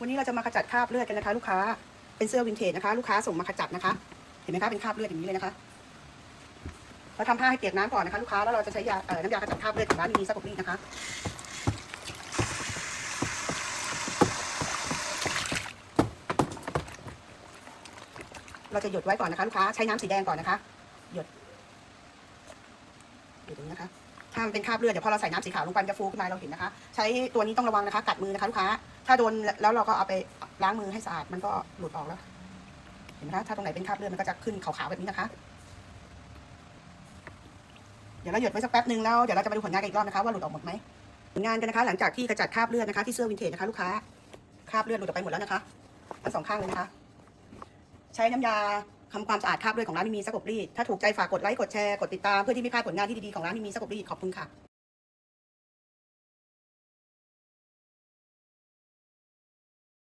วันนี้เราจะมาขจัดคราบเลือดกันนะคะ ลูกค้า เป็นเสื้อวินเทจนะคะ ลูกค้าส่งมาขจัดนะคะ เห็นไหมคะเป็นคราบเลือดอย่างนี้เลยนะคะเราทำผ้าให้เปียกน้ำก่อนนะคะลูกค้าแล้วเราจะใช้ยาเอ่อน้ำยาขจัดคราบเลือดของร้านมีซักกรีดนะคะเราจะหยดไว้ก่อนนะคะลูกค้าใช้น้ำสีแดงก่อนนะคะ หยดหยดตรงนี้นะคะถ้ามันเป็นคราบเลือดเดี๋ยวพอเราใส่น้ำสีขาวลงไปจะฟูขึ้นมาเราเห็นนะคะ ใช้ตัวนี้ต้องระวังนะคะ กัดมือนะคะลูกค้า ถ้าโดนแล้วเราก็เอาไปล้างมือให้สะอาดมันก็หลุดออกแล้ว เห็นไหมคะถ้าตรงไหนเป็นคราบเลือดมันก็จะขึ้นขาวๆแบบนี้นะคะ เดี๋ยวเราหยดไว้สักแป๊บหนึ่งแล้วเดี๋ยวเราจะมาดูผลงานกันอีกรอบนะคะว่าหลุดออกหมดไหมผลงานกันนะคะ หลังจากที่กระจัดคราบเลือดนะคะที่เสื้อวินเทจนะคะลูกค้าคราบเลือดหลุดออกไปหมดแล้วนะคะทั้งสองข้างเลยนะคะ ใช้น้ำยาทำความสะอาดคราบเลือดของร้านมีมีสกบรีดถ้าถูกใจฝากกดไลค์กดแชร์กดติดตามเพื่อที่ไม่พลาดผลงานที่ดีๆของร้านมีมีสกบรีดขอบคุณค่ะ